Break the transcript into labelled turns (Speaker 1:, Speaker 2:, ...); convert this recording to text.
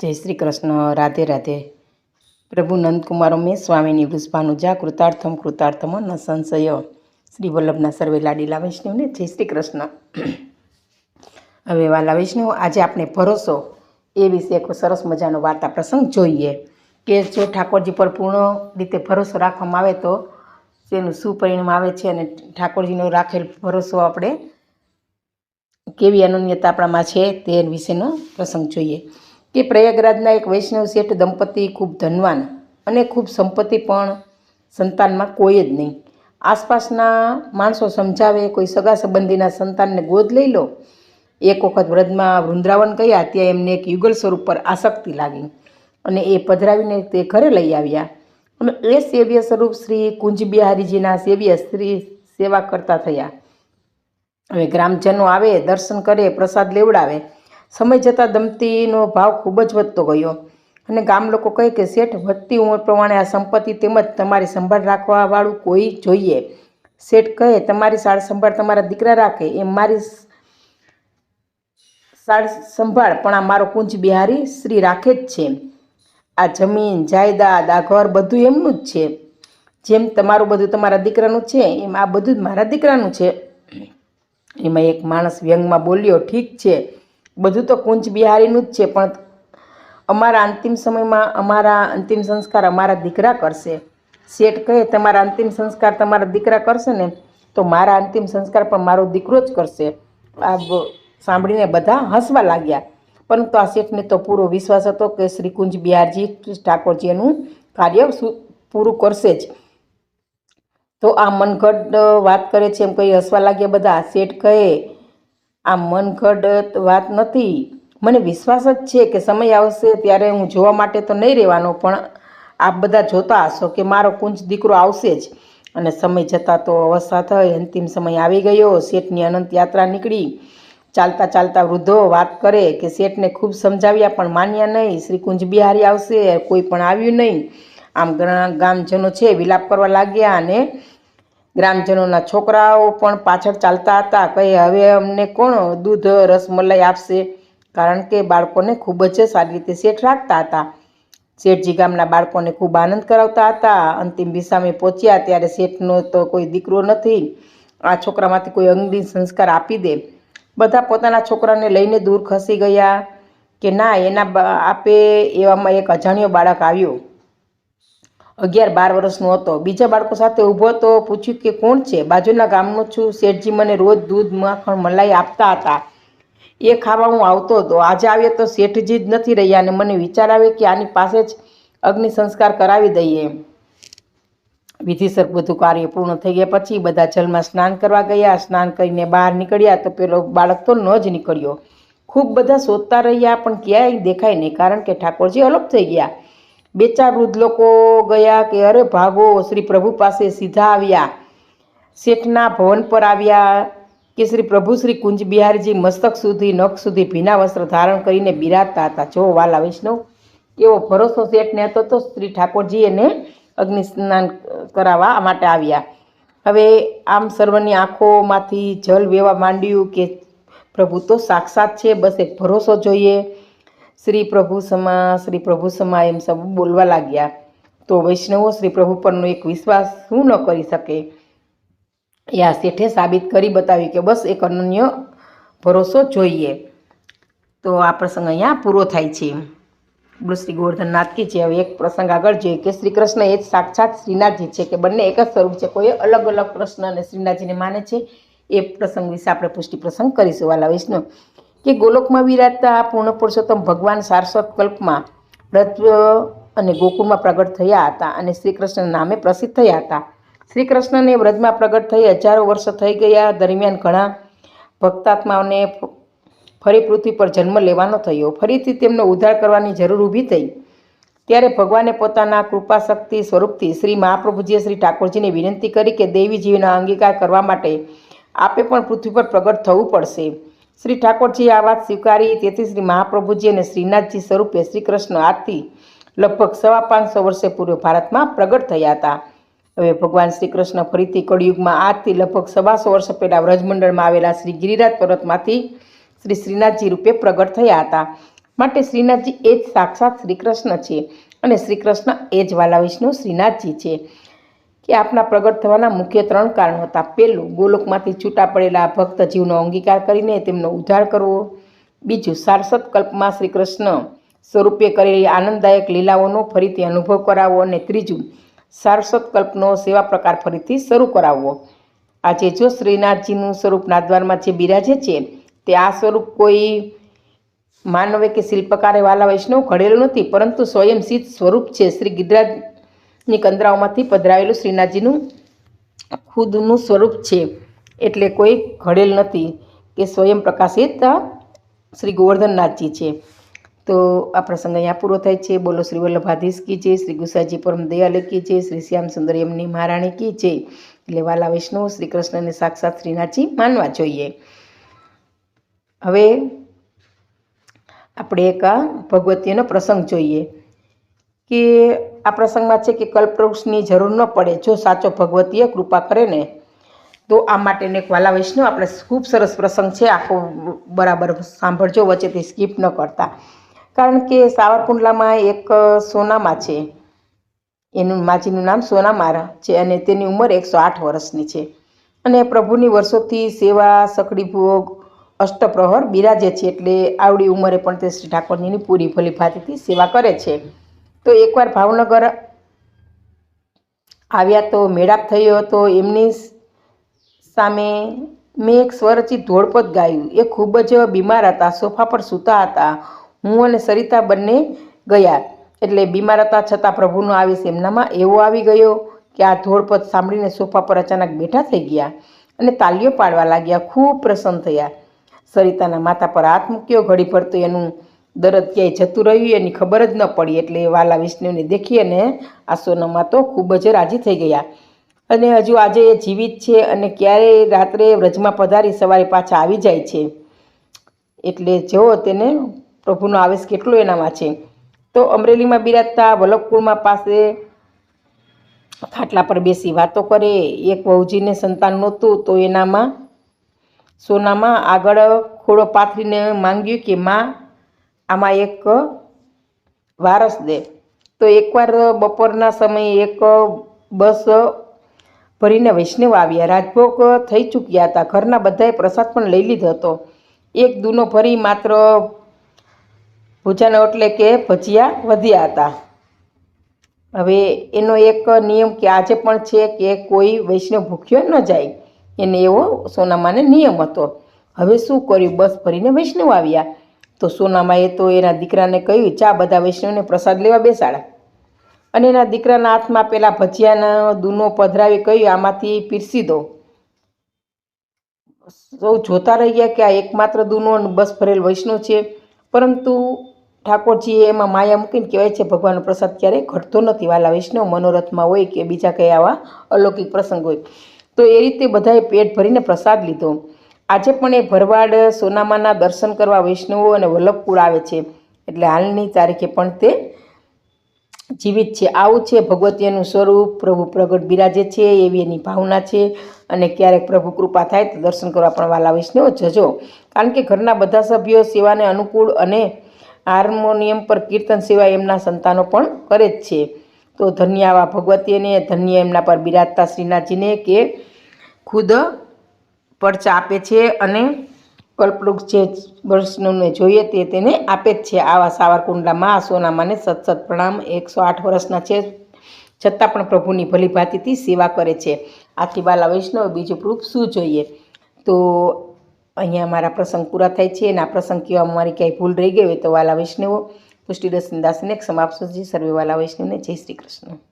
Speaker 1: જય શ્રી કૃષ્ણ, રાધે રાધે. પ્રભુ નંદકુમારો મેં સ્વામીની વૃષભાનુજા કૃતાર્થમ કૃતાર્થમ ન સંશય. શ્રી વલ્લભના સર્વે લાડીલા વૈષ્ણવને જય શ્રી કૃષ્ણ. હવે વાલા વૈષ્ણવ, આજે આપણે ભરોસો એ વિશે એક સરસ મજાનો વાર્તા પ્રસંગ જોઈએ. કે જો ઠાકોરજી પર પૂર્ણ રીતે ભરોસો રાખવામાં આવે તો તેનું શું પરિણામ આવે છે અને ઠાકોરજીનો રાખેલ ભરોસો આપણે કેવી અનન્યતા આપણામાં છે તે વિશેનો પ્રસંગ જોઈએ. કે પ્રયાગરાજના એક વૈષ્ણવ શેઠ દંપતી ખૂબ ધનવાન અને ખૂબ સંપત્તિ પણ સંતાનમાં કોઈ જ નહીં. આસપાસના માણસો સમજાવે, કોઈ સગા સંબંધીના સંતાનને ગોદ લઈ લો. એક વખત વ્રજમાં વૃંદાવન ગયા, ત્યાં એમને એક યુગલ સ્વરૂપ પર આસક્તિ લાગી અને એ પધરાવીને તે ઘરે લઈ આવ્યા. અને એ સેવ્ય સ્વરૂપ શ્રી કુંજ બિહારીજીના સેવ્ય શ્રી સેવા કરતા થયા. હવે ગ્રામજનો આવે, દર્શન કરે, પ્રસાદ લેવડાવે સમય જતાં દંપતીનો ભાવ ખૂબ જ વધતો ગયો. અને ગામ લોકો કહે કે શેઠ, વધતી ઉંમર પ્રમાણે આ સંપત્તિ તેમજ તમારી સંભાળ રાખવાવાળું કોઈ જોઈએ. શેઠ કહે, તમારી સાળ સંભાળ તમારા દીકરા રાખે, એમ મારી સાળ સંભાળ, પણ આ મારો કુંજ બિહારી શ્રી રાખે જ છે. આ જમીન, જાયદાદ, આ ઘર બધું એમનું જ છે. જેમ તમારું બધું તમારા દીકરાનું છે, એમ આ બધું જ મારા દીકરાનું છે. એમાં એક માણસ વ્યંગમાં બોલ્યો, ઠીક છે. બધું તો કુંજ બિહારીનું જ છે, પણ અમારા અંતિમ સમયમાં અમારા અંતિમ સંસ્કાર અમારા દીકરા કરશે. શેઠ કહે, તમારા અંતિમ સંસ્કાર તમારા દીકરા કરશે ને, તો મારા અંતિમ સંસ્કાર પણ મારો દીકરો જ કરશે. આ સાંભળીને બધા હસવા લાગ્યા. પરંતુ આ શેઠને તો પૂરો વિશ્વાસ હતો કે શ્રી કુંજ બિહારજી ઠાકોરજી એનું કાર્ય પૂરું કરશે જ. તો આ મનઘટ વાત કરે છે એમ કહી હસવા લાગ્યા બધા. શેઠ કહે આ મનઘટ વાત નથી. મને વિશ્વાસ જ છે કે સમય આવશે ત્યારે હું જોવા માટે તો નહીં રહેવાનો, પણ આપ બધા જોતા હશો કે મારો કુંજ દીકરો આવશે જ. અને સમય જતાં તો અવસ્થા થઈ, અંતિમ સમય આવી ગયો, શેઠની અનંત યાત્રા નીકળી. ચાલતા ચાલતા વૃદ્ધો વાત કરે કે શેઠને ખૂબ સમજાવ્યા, પણ માન્યા નહીં, શ્રી કુંજ બિહારી આવશે, કોઈ પણ આવ્યું નહીં. આમ ઘણા ગામજનો છે, વિલાપ કરવા લાગ્યા અને ગ્રામજનોના છોકરાઓ પણ પાછળ ચાલતા હતા. કહે હવે અમને કોણ દૂધ રસમલાઈ આપશે? કારણ કે બાળકોને ખૂબ જ સારી રીતે શેઠ રાખતા હતા. શેઠજી ગામના બાળકોને ખૂબ આનંદ કરાવતા હતા. અંતિમ વિસામે પહોંચ્યા ત્યારે શેઠનો તો કોઈ દીકરો નથી. આ છોકરામાંથી કોઈ અંગની સંસ્કાર આપી દે. બધા પોતાના છોકરાને લઈને દૂર ખસી ગયા કે ના, એના આપે એવામાં એક અજાણ્યો બાળક આવ્યો. અગિયાર બાર વર્ષનો હતો. બીજા બાળકો સાથે ઊભો તો પૂછ્યું કે કોણ છે? બાજુના ગામનો છું. શેઠજી મને રોજ દૂધ, માખણ, મલાઈ આપતા હતા. એ ખાવા હું આવતો હતો. આજે આવ્યો તો શેઠજી જ નથી રહ્યા અને મને વિચાર આવે કે આની પાસે જ અગ્નિ સંસ્કાર કરાવી દઈએ. વિધિસર બધું કાર્ય પૂર્ણ થઈ ગયા પછી બધા જલમાં સ્નાન કરવા ગયા. સ્નાન કરીને બહાર નીકળ્યા તો પેલો બાળક તો ન જ નીકળ્યો. ખૂબ બધા શોધતા રહ્યા, પણ ક્યાંય દેખાય નહીં. કારણ કે ઠાકોરજી અલગ થઈ ગયા. બે ચાર વૃદ્ધ લોકો ગયા કે, અરે ભાગો, શ્રી પ્રભુ પાસે સીધા આવ્યા. શેઠના ભવન પર આવ્યા કે, શ્રી પ્રભુ, શ્રી કુંજ બિહારીજી મસ્તક સુધી, નખ સુધી ભીના વસ્ત્ર ધારણ કરીને બિરાજતા હતા. જો વાલા વૈષ્ણવ એવો ભરોસો શેઠને હતો, તો શ્રી ઠાકોરજી એને અગ્નિ સ્નાન કરાવવા માટે આવ્યા. હવે આમ સર્વની આંખોમાંથી જલ વેવા માંડ્યું કે, પ્રભુ તો સાક્ષાત છે, બસ એક ભરોસો જોઈએ. શ્રી પ્રભુ સમા, શ્રી પ્રભુ સમા એમ સૌ બોલવા લાગ્યા. તો વૈષ્ણવો શ્રી પ્રભુ પરનો એક વિશ્વાસ શું ન કરી શકે? એ આ શેઠે સાબિત કરી બતાવ્યું કે બસ એક અનન્ય ભરોસો જોઈએ. તો આ પ્રસંગ અહીંયા પૂરો થાય છે. બોલો શ્રી ગોવર્ધનનાથ કે જે હવે એક પ્રસંગ આગળ જોઈએ કે શ્રી કૃષ્ણ એ જ સાક્ષાત શ્રીનાથજી છે કે બંને એક જ સ્વરૂપ છે? કોઈ અલગ અલગ કૃષ્ણ અને શ્રીનાથજીને માને છે? એ પ્રસંગ વિશે આપણે પુષ્ટિ પ્રસંગ કરીશું. વાલા વૈષ્ણવ કે ગોલોકમાં વિરાજતા પૂર્ણ પુરુષોત્તમ ભગવાન સારસ્વત કલ્પમાં વ્રત અને ગોકુળમાં પ્રગટ થયા હતા અને શ્રી કૃષ્ણ નામે પ્રસિદ્ધ થયા હતા. શ્રી કૃષ્ણને વ્રજમાં પ્રગટ થઈ હજારો વર્ષ થઈ ગયા. દરમિયાન ઘણા ભક્તાત્માઓને ફરી પૃથ્વી પર જન્મ લેવાનો થયો. ફરીથી તેમનો ઉદ્ધાર કરવાની જરૂર ઊભી થઈ. ત્યારે ભગવાને પોતાના કૃપા શક્તિ સ્વરૂપથી શ્રી મહાપ્રભુજીએ શ્રી ઠાકોરજીને વિનંતી કરી કે દેવી જીવનો અંગીકાર કરવા માટે આપે પણ પૃથ્વી પર પ્રગટ થવું પડશે. શ્રી ઠાકોરજીએ આ વાત સ્વીકારી. તેથી શ્રી મહાપ્રભુજી અને શ્રીનાથજી સ્વરૂપે શ્રી કૃષ્ણ આજથી લગભગ સવા પાંચસો વર્ષે પૂર્વે ભારતમાં પ્રગટ થયા હતા. હવે ભગવાન શ્રી કૃષ્ણ ફરીથી કળિયુગમાં આજથી લગભગ સવાસો વર્ષ પહેલાં વ્રજમંડળમાં આવેલા શ્રી ગિરિરાજ પર્વતમાંથી શ્રી શ્રીનાથજી રૂપે પ્રગટ થયા હતા. માટે શ્રીનાથજી એ જ સાક્ષાત શ્રી કૃષ્ણ છે અને શ્રી કૃષ્ણ એ જ વાલા વિષ્ણુ શ્રીનાથજી છે. કે આપના પ્રગટ થવાના મુખ્ય ત્રણ કારણો હતા. પહેલું, ગોલોકમાંથી છૂટા પડેલા ભક્ત જીવનો અંગીકાર કરીને તેમનો ઉદ્ધાર કરવો. બીજું સારસત કલ્પમાં શ્રી કૃષ્ણ સ્વરૂપે કરેલી આનંદદાયક લીલાઓનો ફરીથી અનુભવ કરાવવો અને ત્રીજું સારસ્વત કલ્પનો સેવા પ્રકાર ફરીથી શરૂ કરાવવો. આજે જો શ્રીનાથજીનું સ્વરૂપ નાદવારમાં જે બિરાજે છે, તે આ સ્વરૂપ કોઈ માનવે કે શિલ્પકારે વાલા વૈષ્ણવ ઘડેલું નથી, પરંતુ સ્વયં સિદ્ધ સ્વરૂપ છે. શ્રી ગિરિરાજની કંદરાઓમાંથી પધરાવેલું શ્રીનાથજીનું ખુદનું સ્વરૂપ છે. એટલે કોઈ ઘડેલ નથી કે સ્વયં પ્રકાશિત શ્રી ગોવર્ધનનાથજી છે. તો આ પ્રસંગ અહીંયા પૂરો થાય છે. બોલો શ્રી વલ્લભાધીશ કી છે શ્રી ગુસાજી પરમ દયાલે કી છે શ્રી શ્યામ સુંદર મહારાણી કી છે એટલે વાલા વૈષ્ણવ શ્રી કૃષ્ણને સાક્ષાત શ્રીનાથજી માનવા જોઈએ. હવે આપણે એક ભગવતીનો પ્રસંગ જોઈએ. કે આ પ્રસંગમાં છે કે કલ્પવૃક્ષની જરૂર ન પડે, જો સાચો ભગવતીએ કૃપા કરે ને, તો આ માટેને એક વાલા વૈષ્ણવ, આપણે ખૂબ સરસ પ્રસંગ છે, આખો બરાબર સાંભળજો, વચ્ચેથી સ્કીપ ન કરતા. કારણ કે સાવરકુંડલામાં એક સોનામાં છે. એનું માજીનું નામ સોનામારા છે અને તેની ઉંમર એકસો આઠ વર્ષની છે. અને પ્રભુની વર્ષોથી સેવા સકડી ભોગ, અષ્ટપ્રહર બિરાજે છે, એટલે આવડી ઉંમરે પણ તે શ્રી ઠાકોરજીની પૂરી ભલી ભાતીથી સેવા કરે છે. તો એકવાર ભાવનગર આવ્યા તો મેળાપ થયો હતો. એમની સામે મેં એક સ્વરચિત ધોળપદ ગાયું. એ ખૂબ જ બીમાર હતા. સોફા પર સૂતા હતા. હું અને સરિતા બંને ગયા. એટલે બીમાર હતા છતાં પ્રભુનો આવેશ એમનામાં એવો આવી ગયો કે આ ધોળપદ સાંભળીને સોફા પર અચાનક બેઠા થઈ ગયા અને તાલીઓ પાડવા લાગ્યા. ખૂબ પ્રસન્ન થયા. સરિતાના માથા પર હાથ મૂક્યો. ઘડી ભર તો એનું દરદ ક્યાંય જતું રહ્યું એની ખબર જ ન પડી એટલે વાલા વિષ્ણુને દેખી અને આ સોનામાં તો ખૂબ જ રાજી થઈ ગયા. અને હજુ આજે એ જીવિત છે અને ક્યારેય રાત્રે વ્રજમાં પધારી સવારે પાછા આવી જાય છે. એટલે જો તેને પ્રભુનો આવેશ કેટલો એનામાં છે. તો અમરેલીમાં બિરાજતા વલ્લભકુળમાં પાસે ખાટલા પર બેસી વાતો કરે. એક વહુજીને સંતાન નહોતું તો એનામાં સોનામાં આગળ ખોડો પાથરીને માંગ્યું કે, માં આમાં એક વારસ દે. તો એકવાર બપોરના સમયે એક બસ ભરીને વૈષ્ણવ આવ્યા. રાજભોગ થઈ ચૂક્યા હતા. ઘરના બધાએ પ્રસાદ પણ લઈ લીધો હતો. એક દૂનો ભરી માત્ર ભૂજાનો એટલે કે ભજીયા વધ્યા હતા. હવે એનો એક નિયમ કે આજે પણ છે કે કોઈ વૈષ્ણવ ભૂખ્યો ન જાય. એને એવો સોનામાને નિયમ હતો. હવે શું કર્યું? બસ ભરીને વૈષ્ણવ આવ્યા. તો સોનામાએ તો એના દીકરાને કહ્યું, ચા બધા વૈષ્ણવને પ્રસાદ લેવા બેસાડા. અને એના દીકરાના હાથમાં પેલા ભજીયાના દૂનો પધરાવી કહ્યું, આમાંથી પીરસી દો. સૌ જોતા રહી ગયા કે આ એકમાત્ર દૂનો બસ ભરેલ વૈષ્ણવ છે. પરંતુ ઠાકોરજીએ એમાં માયા મૂકીને કહેવાય છે, ભગવાનનો પ્રસાદ ક્યારેય ઘટતો નથી. વાલા વૈષ્ણવ મનોરથમાં હોય કે બીજા કંઈ આવા અલૌકિક પ્રસંગ હોય. તો એ રીતે બધાએ પેટ ભરીને પ્રસાદ લીધો. આજે પણ એ ભરવાડ સોનામાના દર્શન કરવા વૈષ્ણવો અને વલ્લભકુળ આવે છે. એટલે હાલની તારીખે પણ તે જીવિત છે. આવું છે ભગવતીનું સ્વરૂપ, પ્રભુ પ્રગટ બિરાજે છે, એવી એની ભાવના છે અને ક્યારેક પ્રભુ કૃપા થાય તો દર્શન કરવા પણ વાલા વૈષ્ણવ જજો. કારણ કે ઘરના બધા સભ્યો સેવાને અનુકૂળ અને હાર્મોનિયમ પર કીર્તન સેવા એમના સંતાનો પણ કરે જ છે. તો ધન્ય આવા ભગવતીને ધન્ય એમના પર બિરાજતા શ્રીનાથજીને કે ખુદ પરચા આપે છે અને કલ્પવૃક્ષ જે વૈષ્ણવને જોઈએ તે તેને આપે જ છે. આવા સાવરકુંડલામાં સોનામાને સતસત પ્રણામ. એકસો આઠ વર્ષના છે. છતાં પણ પ્રભુની ભલી ભાતીથી સેવા કરે છે. આથી બાલા વૈષ્ણવ બીજું પ્રૂફ શું જોઈએ? તો અહીંયા મારા પ્રસંગ પૂરા થાય છે અને આ પ્રસંગ કહેવામાં મારી ક્યાંય ભૂલ રહી ગઈ હોય તો વાલા વૈષ્ણવો પુષ્ટિદર્શન દાસને સમાપ્ત સર્વે વાલા વૈષ્ણવને જય શ્રી કૃષ્ણ.